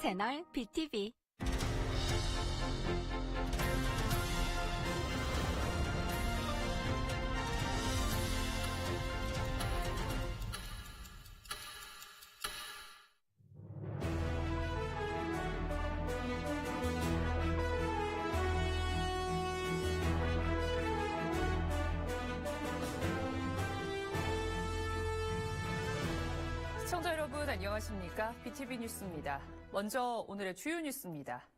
채널 BTV BTV 뉴스입니다. 먼저 오늘의 주요 뉴스입니다.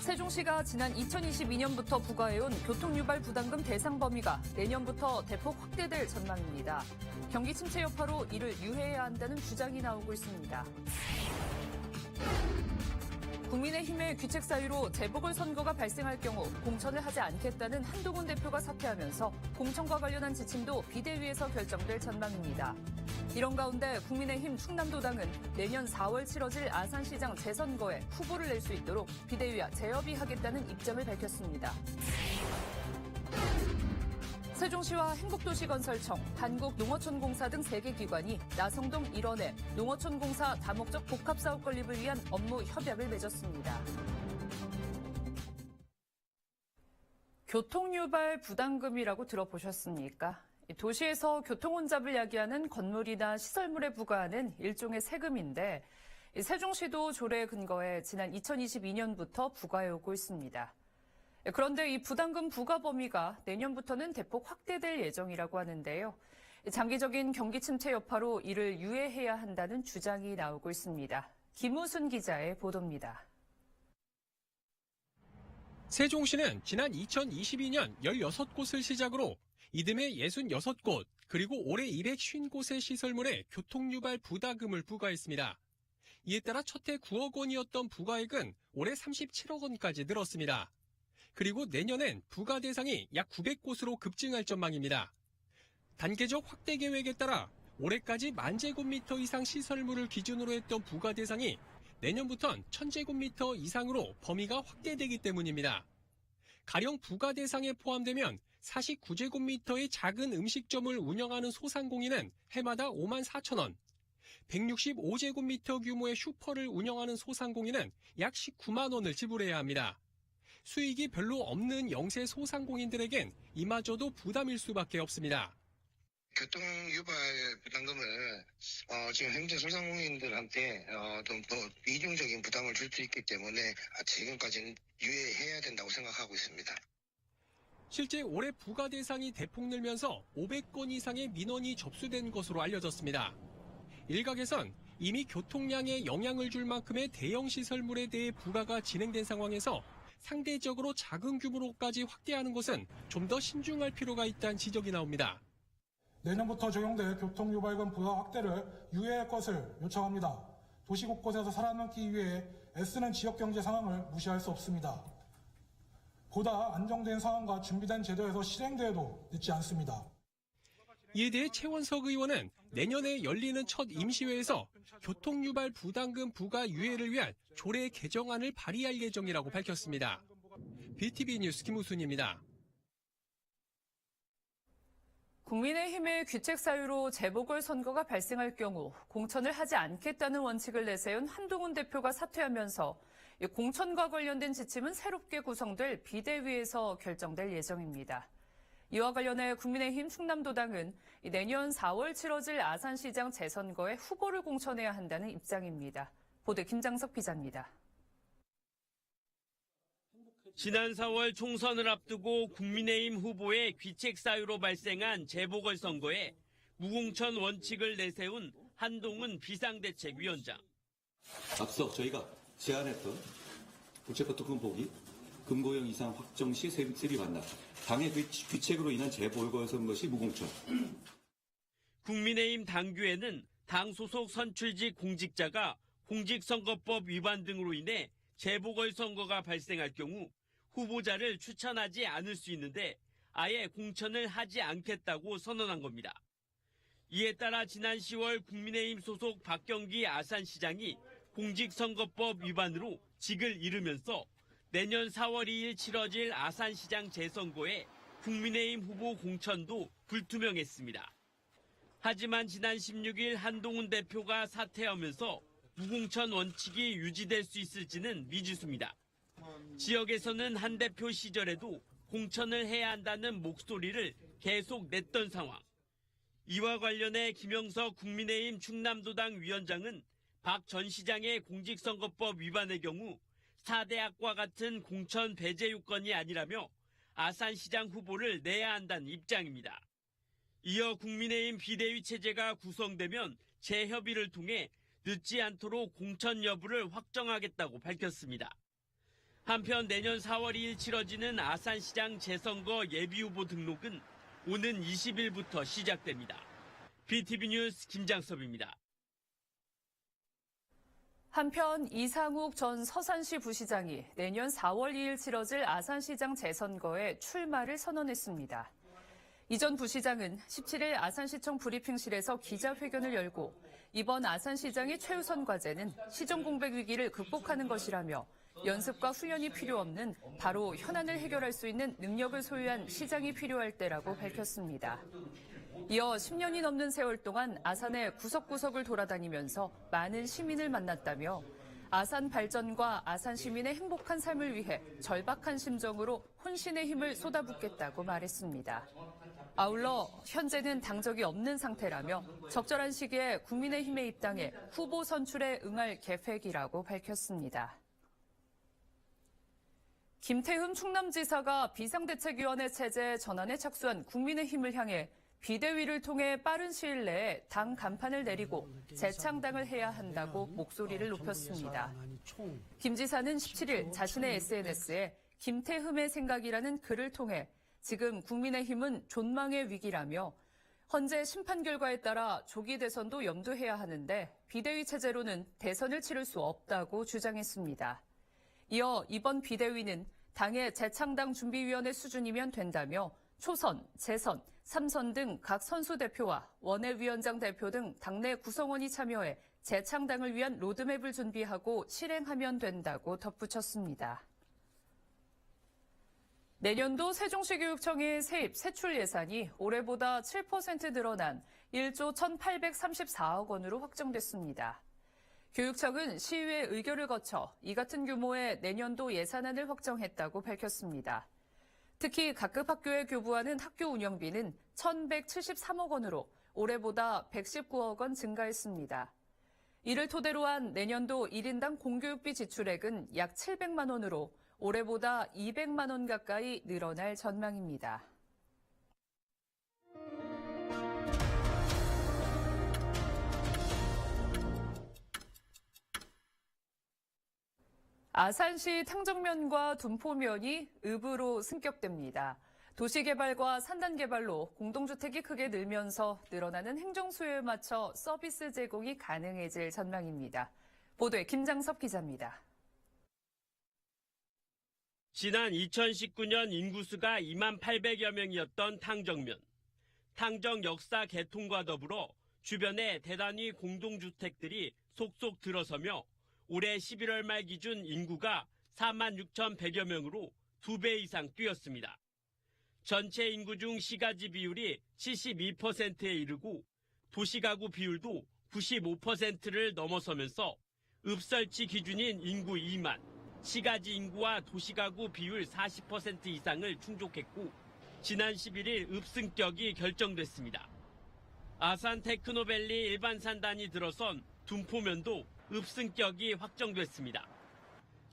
세종시가 지난 2022년부터 부과해온 교통유발 부담금 대상 범위가 내년부터 대폭 확대될 전망입니다. 경기 침체 여파로 이를 유예해야 한다는 주장이 나오고 있습니다. 국민의힘의 귀책 사유로 재보궐선거가 발생할 경우 공천을 하지 않겠다는 한동훈 대표가 사퇴하면서 공천과 관련한 지침도 비대위에서 결정될 전망입니다. 이런 가운데 국민의힘 충남도당은 내년 4월 치러질 아산시장 재선거에 후보를 낼 수 있도록 비대위와 재협의하겠다는 입장을 밝혔습니다. 세종시와 행복도시건설청, 한국농어촌공사 등 3개 기관이 나성동 일원에 농어촌공사 다목적 복합사업 건립을 위한 업무 협약을 맺었습니다. 교통유발 부담금이라고 들어보셨습니까? 도시에서 교통혼잡을 야기하는 건물이나 시설물에 부과하는 일종의 세금인데 세종시도 조례 근거에 지난 2022년부터 부과해 오고 있습니다. 그런데 이 부담금 부과 범위가 내년부터는 대폭 확대될 예정이라고 하는데요. 장기적인 경기 침체 여파로 이를 유예해야 한다는 주장이 나오고 있습니다. 김우순 기자의 보도입니다. 세종시는 지난 2022년 16곳을 시작으로 이듬해 66곳, 그리고 올해 250곳의 시설물에 교통유발 부담금을 부과했습니다. 이에 따라 첫해 9억 원이었던 부과액은 올해 37억 원까지 늘었습니다. 그리고 내년엔 부과 대상이 약 900곳으로 급증할 전망입니다. 단계적 확대 계획에 따라 올해까지 만 제곱미터 이상 시설물을 기준으로 했던 부과 대상이 내년부턴 1000제곱미터 이상으로 범위가 확대되기 때문입니다. 가령 부가 대상에 포함되면 49제곱미터의 작은 음식점을 운영하는 소상공인은 해마다 5만 4천 원, 165제곱미터 규모의 슈퍼를 운영하는 소상공인은 약 19만 원을 지불해야 합니다. 수익이 별로 없는 영세 소상공인들에겐 이마저도 부담일 수밖에 없습니다. 교통 유발 부담금을 어, 지금 현재 소상공인들한테 어, 좀 더 이중적인 부담을 줄 수 있기 때문에 아, 지금까지는 유예해야 된다고 생각하고 있습니다. 실제 올해 부가 대상이 대폭 늘면서 500건 이상의 민원이 접수된 것으로 알려졌습니다. 일각에선 이미 교통량에 영향을 줄 만큼의 대형 시설물에 대해 부가가 진행된 상황에서 상대적으로 작은 규모로까지 확대하는 것은 좀 더 신중할 필요가 있다는 지적이 나옵니다. 내년부터 적용될 교통유발금 부과 확대를 유예할 것을 요청합니다. 도시 곳곳에서 살아남기 위해 애쓰는 지역 경제 상황을 무시할 수 없습니다. 보다 안정된 상황과 준비된 제도에서 실행돼도 늦지 않습니다. 이에 대해 최원석 의원은 내년에 열리는 첫 임시회에서 교통유발 부담금 부과 유예를 위한 조례 개정안을 발의할 예정이라고 밝혔습니다. BTV 뉴스 김우순입니다. 국민의힘의 귀책 사유로 재보궐선거가 발생할 경우 공천을 하지 않겠다는 원칙을 내세운 한동훈 대표가 사퇴하면서 이 공천과 관련된 지침은 새롭게 구성될 비대위에서 결정될 예정입니다. 이와 관련해 국민의힘 충남도당은 이 내년 4월 치러질 아산시장 재선거에 후보를 공천해야 한다는 입장입니다. 보도 김장석 기자입니다. 지난 4월 총선을 앞두고 국민의힘 후보의 귀책 사유로 발생한 재보궐선거에 무공천 원칙을 내세운 한동훈 비상대책위원장. 앞서 저희가 제안했던 국채부터 금보기, 금고형 이상 확정 시 세비 반납, 당의 귀- 귀책으로 인한 재보궐선거 시 무공천, 국민의힘 당규에는 당 소속 선출직 공직자가 공직선거법 위반 등으로 인해 재보궐선거가 발생할 경우 후보자를 추천하지 않을 수 있는데 아예 공천을 하지 않겠다고 선언한 겁니다. 이에 따라 지난 10월 국민의힘 소속 박경기 아산시장이 공직선거법 위반으로 직을 잃으면서 내년 4월 2일 치러질 아산시장 재선거에 국민의힘 후보 공천도 불투명했습니다. 하지만 지난 16일 한동훈 대표가 사퇴하면서 무공천 원칙이 유지될 수 있을지는 미지수입니다. 지역에서는 한 대표 시절에도 공천을 해야 한다는 목소리를 계속 냈던 상황. 이와 관련해 김영석 국민의힘 충남도당 위원장은 박 전 시장의 공직선거법 위반의 경우 사대학과 같은 공천 배제 요건이 아니라며 아산시장 후보를 내야 한다는 입장입니다. 이어 국민의힘 비대위 체제가 구성되면 재협의를 통해 늦지 않도록 공천 여부를 확정하겠다고 밝혔습니다. 한편 내년 4월 2일 치러지는 아산시장 재선거 예비후보 등록은 오는 20일부터 시작됩니다. BTV 뉴스 김장섭입니다. 한편 이상욱 전 서산시 부시장이 내년 4월 2일 치러질 아산시장 재선거에 출마를 선언했습니다. 이 전 부시장은 17일 아산시청 브리핑실에서 기자회견을 열고 이번 아산시장의 최우선 과제는 시정 공백 위기를 극복하는 것이라며 연습과 훈련이 필요 없는 바로 현안을 해결할 수 있는 능력을 소유한 시장이 필요할 때라고 밝혔습니다. 이어 10년이 넘는 세월 동안 아산의 구석구석을 돌아다니면서 많은 시민을 만났다며 아산 발전과 아산 시민의 행복한 삶을 위해 절박한 심정으로 혼신의 힘을 쏟아붓겠다고 말했습니다. 아울러 현재는 당적이 없는 상태라며 적절한 시기에 국민의힘에 입당해 후보 선출에 응할 계획이라고 밝혔습니다. 김태흠 충남지사가 비상대책위원회 체제 전환에 착수한 국민의힘을 향해 비대위를 통해 빠른 시일 내에 당 간판을 내리고 재창당을 해야 한다고 목소리를 높였습니다. 김 지사는 17일 자신의 SNS에 김태흠의 생각이라는 글을 통해 지금 국민의힘은 존망의 위기라며 헌재 심판 결과에 따라 조기 대선도 염두해야 하는데 비대위 체제로는 대선을 치를 수 없다고 주장했습니다. 이어 이번 비대위는 당의 재창당 준비위원회 수준이면 된다며 초선, 재선, 삼선 등 각 선수 대표와 원외위원장 대표 등 당내 구성원이 참여해 재창당을 위한 로드맵을 준비하고 실행하면 된다고 덧붙였습니다. 내년도 세종시 교육청의 세입 세출 예산이 올해보다 7% 늘어난 1조 1,834억 원으로 확정됐습니다. 교육청은 시의회 의결을 거쳐 이 같은 규모의 내년도 예산안을 확정했다고 밝혔습니다. 특히 각급 학교에 교부하는 학교 운영비는 1,173억 원으로 올해보다 119억 원 증가했습니다. 이를 토대로 한 내년도 1인당 공교육비 지출액은 약 700만 원으로 올해보다 200만 원 가까이 늘어날 전망입니다. 아산시 탕정면과 둔포면이 읍으로 승격됩니다. 도시개발과 산단개발로 공동주택이 크게 늘면서 늘어나는 행정수요에 맞춰 서비스 제공이 가능해질 전망입니다. 보도에 김장섭 기자입니다. 지난 2019년 인구수가 2만 800여 명이었던 탕정면. 탕정 역사 개통과 더불어 주변에 대단히 공동주택들이 속속 들어서며 올해 11월 말 기준 인구가 4만 6,100여 명으로 두배 이상 뛰었습니다. 전체 인구 중 시가지 비율이 72%에 이르고 도시가구 비율도 95%를 넘어서면서 읍설치 기준인 인구 2만, 시가지 인구와 도시가구 비율 40% 이상을 충족했고 지난 11일 읍승격이 결정됐습니다. 아산 테크노밸리 일반 산단이 들어선 둔포면도 읍승격이 확정됐습니다.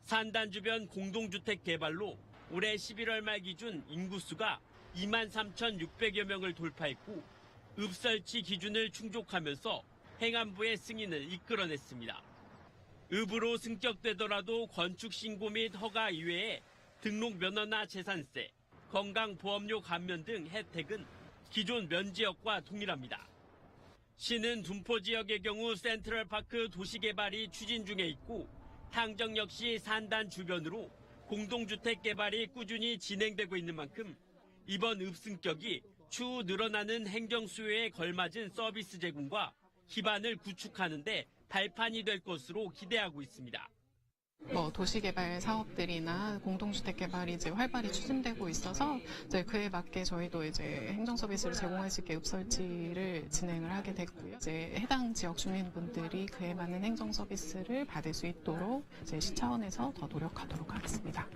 산단 주변 공동주택 개발로 올해 11월 말 기준 인구수가 2만 3,600여 명을 돌파했고 읍설치 기준을 충족하면서 행안부의 승인을 이끌어냈습니다. 읍으로 승격되더라도 건축 신고 및 허가 이외에 등록 면허나 재산세, 건강보험료 감면 등 혜택은 기존 면 지역과 동일합니다. 시는 둔포 지역의 경우 센트럴파크 도시개발이 추진 중에 있고 탕정 역시 산단 주변으로 공동주택 개발이 꾸준히 진행되고 있는 만큼 이번 읍승격이 추후 늘어나는 행정 수요에 걸맞은 서비스 제공과 기반을 구축하는 데 발판이 될 것으로 기대하고 있습니다. 뭐 도시개발 사업들이나 공동주택 개발이 이제 활발히 추진되고 있어서 이제 그에 맞게 저희도 이제 행정 서비스를 제공할 수 있게 읍설지를 진행을 하게 됐고요. 이제 해당 지역 주민분들이 그에 맞는 행정 서비스를 받을 수 있도록 이제 시 차원에서 더 노력하도록 하겠습니다.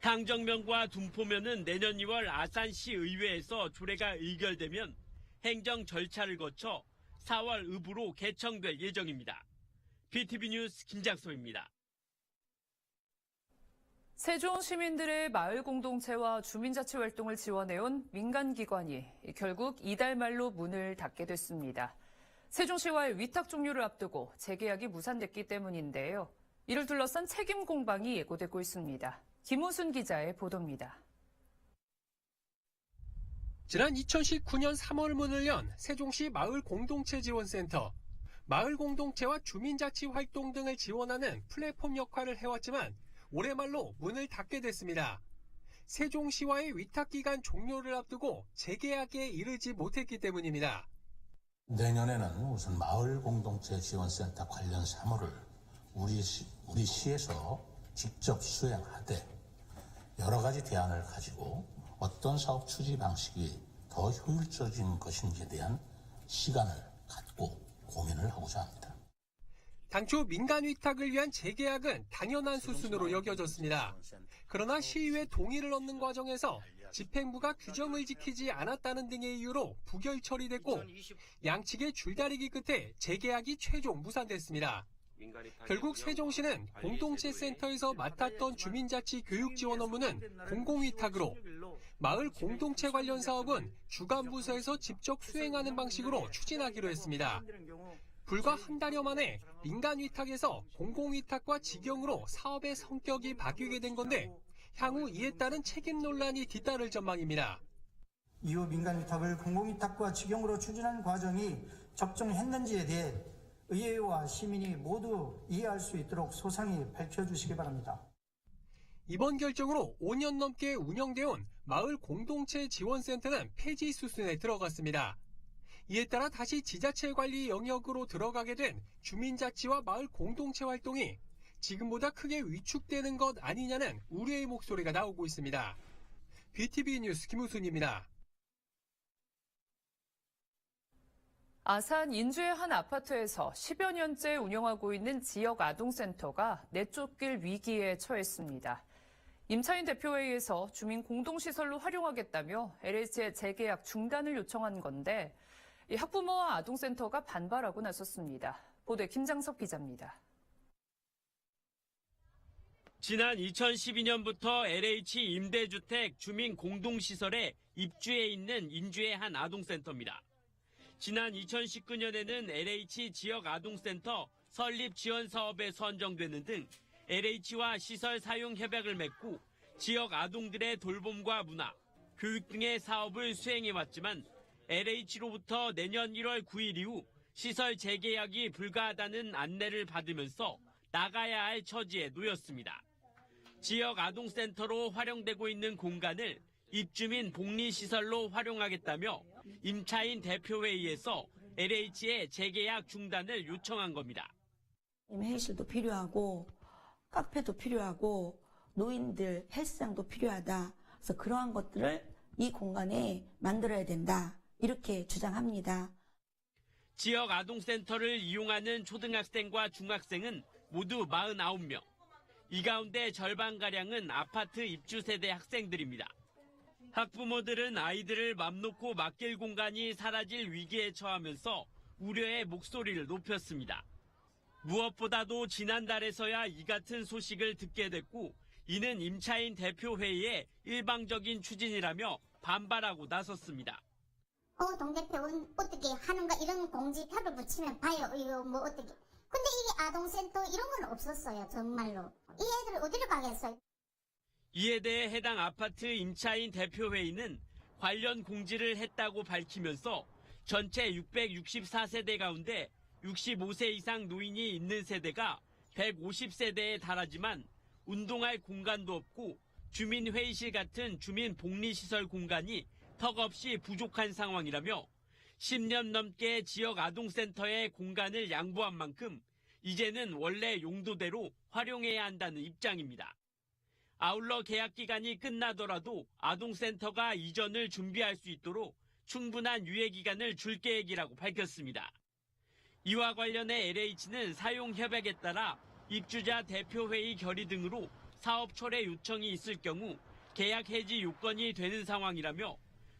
당정면과 둔포면은 내년 2월 아산시 의회에서 조례가 의결되면 행정 절차를 거쳐 4월 읍으로 개청될 예정입니다. BTV 뉴스 김장소입니다. 세종 시민들의 마을 공동체와 주민자치 활동을 지원해온 민간기관이 결국 이달 말로 문을 닫게 됐습니다. 세종시와의 위탁 종료를 앞두고 재계약이 무산됐기 때문인데요. 이를 둘러싼 책임 공방이 예고되고 있습니다. 김우순 기자의 보도입니다. 지난 2019년 3월 문을 연 세종시 마을 공동체 지원센터. 마을 공동체와 주민자치 활동 등을 지원하는 플랫폼 역할을 해왔지만 올해 말로 문을 닫게 됐습니다. 세종시와의 위탁기간 종료를 앞두고 재계약에 이르지 못했기 때문입니다. 내년에는 우선 마을 공동체 지원센터 관련 사무를 우리 시, 우리 시에서 직접 수행하되 여러 가지 대안을 가지고 어떤 사업 추진 방식이 더 효율적인 것인지에 대한 시간을 갖고 고민을 하고자 합니다. 당초 민간 위탁을 위한 재계약은 당연한 수순으로 여겨졌습니다. 그러나 시의회 동의를 얻는 과정에서 집행부가 규정을 지키지 않았다는 등의 이유로 부결 처리됐고 양측의 줄다리기 끝에 재계약이 최종 무산됐습니다. 결국 세종시는 공동체 센터에서 맡았던 주민자치 교육 지원 업무는 공공위탁으로 마을 공동체 관련 사업은 주간부서에서 직접 수행하는 방식으로 추진하기로 했습니다. 불과 한 달여 만에 민간 위탁에서 공공 위탁과 직영으로 사업의 성격이 바뀌게 된 건데 향후 이에 따른 책임 논란이 뒤따를 전망입니다. 이후 민간 위탁을 공공 위탁과 직영으로 추진하는 과정이 적정했는지에 대해 의회와 시민이 모두 이해할 수 있도록 소상히 밝혀주시기 바랍니다. 이번 결정으로 5년 넘게 운영되온 마을 공동체 지원센터는 폐지 수순에 들어갔습니다. 이에 따라 다시 지자체 관리 영역으로 들어가게 된 주민자치와 마을 공동체 활동이 지금보다 크게 위축되는 것 아니냐는 우려의 목소리가 나오고 있습니다. BTV 뉴스 김우순입니다. 아산 인주의 한 아파트에서 10여 년째 운영하고 있는 지역 아동센터가 내쫓길 위기에 처했습니다. 임차인 대표회의에서 주민 공동시설로 활용하겠다며 LH의 재계약 중단을 요청한 건데 이 학부모와 아동센터가 반발하고 나섰습니다. 보도에 김장석 기자입니다. 지난 2012년부터 LH 임대주택 주민 공동시설에 입주해 있는 인주의 한 아동센터입니다. 지난 2019년에는 LH 지역 아동센터 설립 지원 사업에 선정되는 등 LH와 시설 사용 협약을 맺고 지역 아동들의 돌봄과 문화, 교육 등의 사업을 수행해 왔지만 LH로부터 내년 1월 9일 이후 시설 재계약이 불가하다는 안내를 받으면서 나가야 할 처지에 놓였습니다. 지역 아동센터로 활용되고 있는 공간을 입주민 복리시설로 활용하겠다며 임차인 대표회의에서 LH의 재계약 중단을 요청한 겁니다. 회의실도 필요하고 카페도 필요하고 노인들 헬스장도 필요하다. 그래서 그러한 것들을 이 공간에 만들어야 된다. 이렇게 주장합니다. 지역 아동센터를 이용하는 초등학생과 중학생은 모두 49명. 이 가운데 절반가량은 아파트 입주 세대 학생들입니다. 학부모들은 아이들을 맘 놓고 맡길 공간이 사라질 위기에 처하면서 우려의 목소리를 높였습니다. 무엇보다도 지난달에서야 이 같은 소식을 듣게 됐고 이는 임차인 대표회의의 일방적인 추진이라며 반발하고 나섰습니다. 어, 동대표는 어떻게 하는가 이런 공지표를 붙이면 봐요. 이거 뭐 어떻게. 근데 이게 아동센터 이런 건 없었어요. 정말로. 이 애들 어디로 가겠어요? 이에 대해 해당 아파트 임차인 대표회의는 관련 공지를 했다고 밝히면서 전체 664세대 가운데 65세 이상 노인이 있는 세대가 150세대에 달하지만 운동할 공간도 없고 주민회의실 같은 주민 복리시설 공간이 턱없이 부족한 상황이라며 10년 넘게 지역 아동센터에 공간을 양보한 만큼 이제는 원래 용도대로 활용해야 한다는 입장입니다. 아울러 계약 기간이 끝나더라도 아동센터가 이전을 준비할 수 있도록 충분한 유예 기간을 줄 계획이라고 밝혔습니다. 이와 관련해 LH는 사용 협약에 따라 입주자 대표회의 결의 등으로 사업 철회 요청이 있을 경우 계약 해지 요건이 되는 상황이라며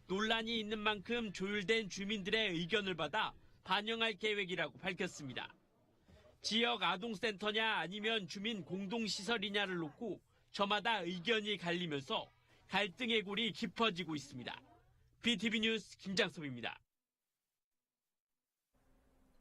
논란이 있는 만큼 조율된 주민들의 의견을 받아 반영할 계획이라고 밝혔습니다. 지역 아동센터냐 아니면 주민 공동시설이냐를 놓고 저마다 의견이 갈리면서 갈등의 골이 깊어지고 있습니다. BTV 뉴스 김장섭입니다.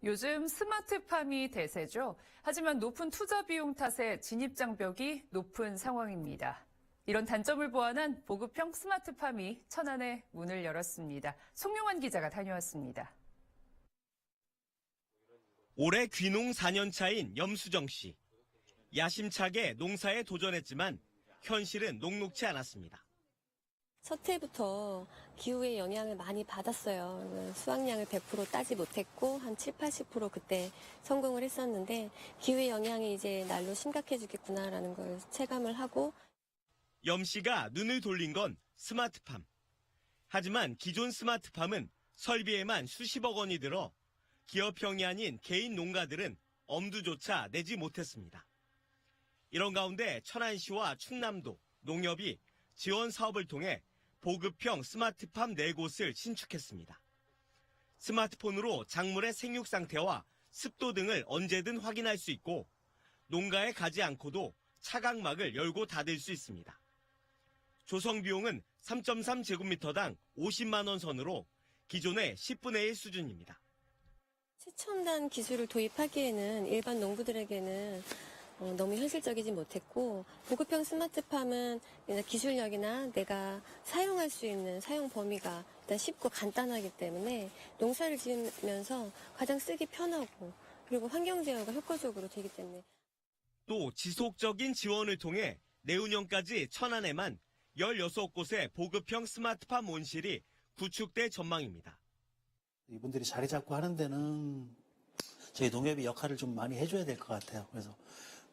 요즘 스마트팜이 대세죠. 하지만 높은 투자 비용 탓에 진입장벽이 높은 상황입니다. 이런 단점을 보완한 보급형 스마트팜이 천안에 문을 열었습니다. 송용환 기자가 다녀왔습니다. 올해 귀농 4년 차인 염수정 씨. 야심차게 농사에 도전했지만 현실은 녹록치 않았습니다. 첫 해부터 기후의 영향을 많이 받았어요. 수확량을 100% 따지 못했고 한 7, 80% 그때 성공을 했었는데 기후의 영향이 이제 날로 심각해지겠구나라는 걸 체감을 하고 염 씨가 눈을 돌린 건 스마트팜. 하지만 기존 스마트팜은 설비에만 수십억 원이 들어 기업형이 아닌 개인 농가들은 엄두조차 내지 못했습니다. 이런 가운데 천안시와 충남도, 농협이 지원 사업을 통해 보급형 스마트팜 4곳을 신축했습니다. 스마트폰으로 작물의 생육 상태와 습도 등을 언제든 확인할 수 있고 농가에 가지 않고도 차각막을 열고 닫을 수 있습니다. 조성 비용은 3.3제곱미터당 50만 원 선으로 기존의 10분의 1 수준입니다. 최첨단 기술을 도입하기에는 일반 농부들에게는 어, 너무 현실적이지 못했고 보급형 스마트팜은 기술력이나 내가 사용할 수 있는 사용 범위가 일단 쉽고 간단하기 때문에 농사를 지으면서 가장 쓰기 편하고 그리고 환경 제어가 효과적으로 되기 때문에 또 지속적인 지원을 통해 내후년까지 천안에만 16곳의 보급형 스마트팜 온실이 구축될 전망입니다. 이분들이 자리 잡고 하는 데는 저희 농협이 역할을 좀 많이 해줘야 될 것 같아요. 그래서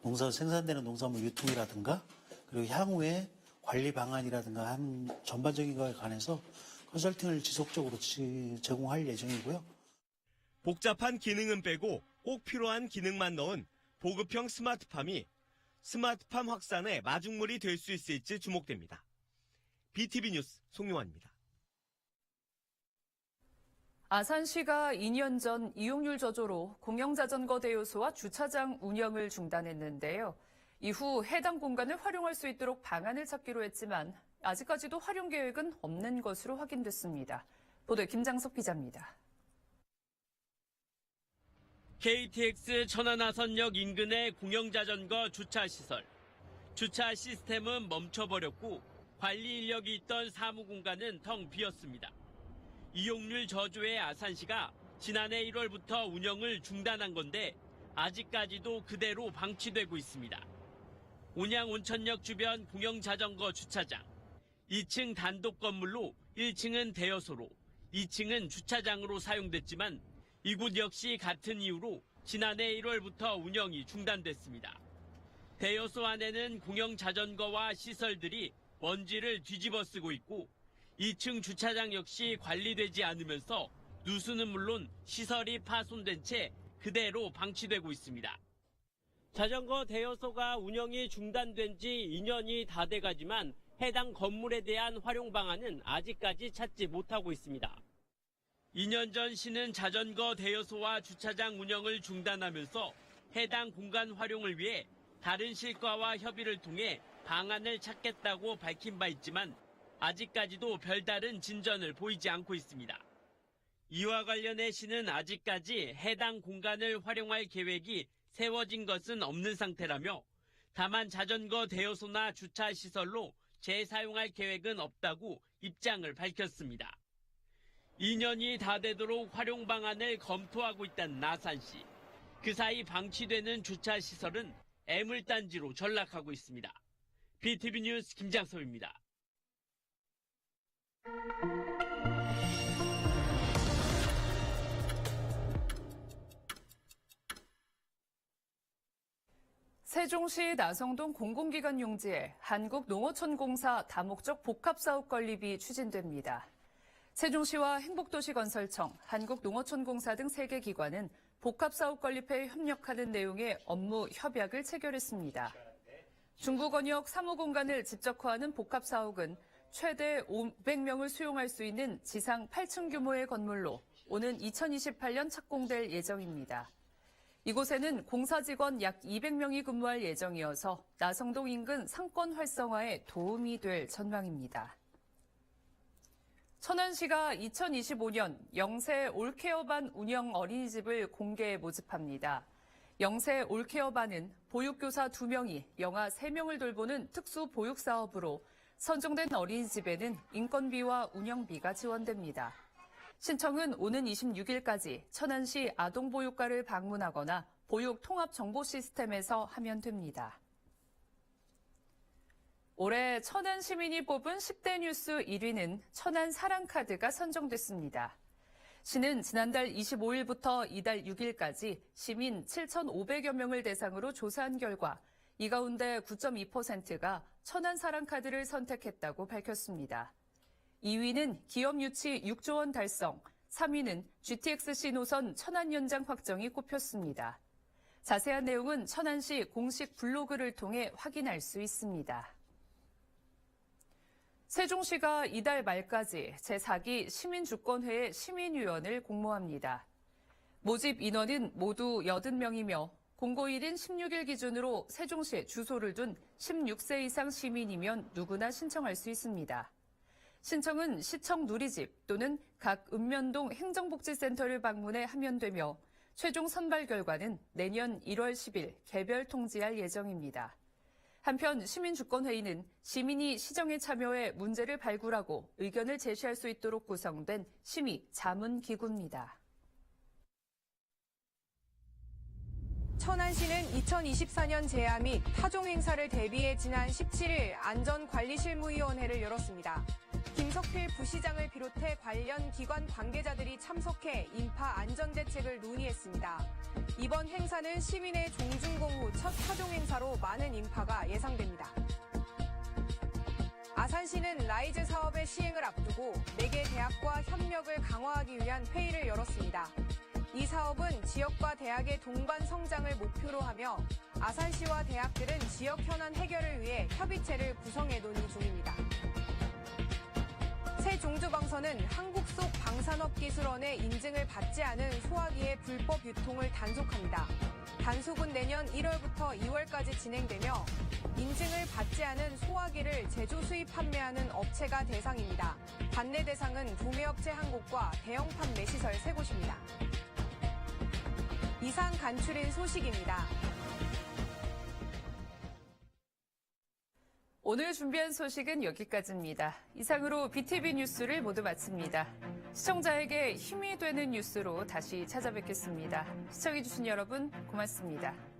농사 생산되는 농산물 유통이라든가 그리고 향후에 관리 방안이라든가 한 전반적인 거에 관해서 컨설팅을 지속적으로 지- 제공할 예정이고요. 복잡한 기능은 빼고 꼭 필요한 기능만 넣은 보급형 스마트팜이 스마트팜 확산의 마중물이 될 수 있을지 주목됩니다. BTV 뉴스 송용환입니다. 아산시가 2년 전 이용률 저조로 공영자전거 대여소와 주차장 운영을 중단했는데요. 이후 해당 공간을 활용할 수 있도록 방안을 찾기로 했지만 아직까지도 활용 계획은 없는 것으로 확인됐습니다. 보도 김장석 기자입니다. KTX 천안하선역 인근의 공영자전거 주차시설. 주차 시스템은 멈춰버렸고 관리 인력이 있던 사무 공간은 텅 비었습니다. 이용률 저조의 아산시가 지난해 1월부터 운영을 중단한 건데 아직까지도 그대로 방치되고 있습니다. 온양 온천역 주변 공영 자전거 주차장. 2층 단독 건물로 1층은 대여소로 2층은 주차장으로 사용됐지만 이곳 역시 같은 이유로 지난해 1월부터 운영이 중단됐습니다. 대여소 안에는 공영 자전거와 시설들이 먼지를 뒤집어 쓰고 있고 2층 주차장 역시 관리되지 않으면서 누수는 물론 시설이 파손된 채 그대로 방치되고 있습니다. 자전거 대여소가 운영이 중단된 지 2년이 다 돼가지만 해당 건물에 대한 활용 방안은 아직까지 찾지 못하고 있습니다. 2년 전 시는 자전거 대여소와 주차장 운영을 중단하면서 해당 공간 활용을 위해 다른 실과와 협의를 통해 방안을 찾겠다고 밝힌 바 있지만 아직까지도 별다른 진전을 보이지 않고 있습니다. 이와 관련해 시는 아직까지 해당 공간을 활용할 계획이 세워진 것은 없는 상태라며 다만 자전거 대여소나 주차 시설로 재사용할 계획은 없다고 입장을 밝혔습니다. 2년이 다 되도록 활용 방안을 검토하고 있다는 나산시. 그 사이 방치되는 주차 시설은 애물단지로 전락하고 있습니다. BTV 뉴스 김장섭입니다. 세종시 나성동 공공기관 용지에 한국농어촌공사 다목적 복합사업 건립이 추진됩니다. 세종시와 행복도시건설청, 한국농어촌공사 등 3개 기관은 복합사업 건립에 협력하는 내용의 업무 협약을 체결했습니다. 중부권역 사무공간을 집적화하는 복합사옥은 최대 500명을 수용할 수 있는 지상 8층 규모의 건물로 오는 2028년 착공될 예정입니다. 이곳에는 공사 직원 약 200명이 근무할 예정이어서 나성동 인근 상권 활성화에 도움이 될 전망입니다. 천안시가 2025년 영세 올케어반 운영 어린이집을 공개 모집합니다. 영세 올케어반은 보육교사 2명이 영아 3명을 돌보는 특수 보육 사업으로 선정된 어린이집에는 인건비와 운영비가 지원됩니다. 신청은 오는 26일까지 천안시 아동보육과를 방문하거나 보육 통합 정보 시스템에서 하면 됩니다. 올해 천안 시민이 뽑은 10대 뉴스 1위는 천안 사랑카드가 선정됐습니다. 시는 지난달 25일부터 이달 6일까지 시민 7,500여 명을 대상으로 조사한 결과 이 가운데 9.2%가 천안 사랑카드를 선택했다고 밝혔습니다. 2위는 기업 유치 6조 원 달성, 3위는 GTX-C 노선 천안 연장 확정이 꼽혔습니다. 자세한 내용은 천안시 공식 블로그를 통해 확인할 수 있습니다. 세종시가 이달 말까지 제4기 시민주권회의 시민위원을 공모합니다. 모집 인원은 모두 80명이며 공고일인 16일 기준으로 세종시에 주소를 둔 16세 이상 시민이면 누구나 신청할 수 있습니다. 신청은 시청 누리집 또는 각 읍면동 행정복지센터를 방문해 하면 되며 최종 선발 결과는 내년 1월 10일 개별 통지할 예정입니다. 한편 시민주권회의는 시민이 시정에 참여해 문제를 발굴하고 의견을 제시할 수 있도록 구성된 심의 자문기구입니다. 천안시는 2024년 제야 및 타종 행사를 대비해 지난 17일 안전관리실무위원회를 열었습니다. 김석필 부시장을 비롯해 관련 기관 관계자들이 참석해 인파 안전 대책을 논의했습니다. 이번 행사는 시민의 종중공 후첫 타종 행사로 많은 인파가 예상됩니다. 아산시는 라이즈 사업의 시행을 앞두고 4개 대학과 협력을 강화하기 위한 회의를 열었습니다. 이 사업은 지역과 대학의 동반 성장을 목표로 하며 아산시와 대학들은 지역 현안 해결을 위해 협의체를 구성해 논의 중입니다. 새 종주방선은 한국 속 방산업기술원의 인증을 받지 않은 소화기의 불법 유통을 단속합니다. 단속은 내년 1월부터 2월까지 진행되며 인증을 받지 않은 소화기를 제조 수입 판매하는 업체가 대상입니다. 반내 대상은 도매업체 한 곳과 대형 판매 시설 세 곳입니다. 이상 간추린 소식입니다. 오늘 준비한 소식은 여기까지입니다. 이상으로 BTV 뉴스를 모두 마칩니다. 시청자에게 힘이 되는 뉴스로 다시 찾아뵙겠습니다. 시청해주신 여러분 고맙습니다.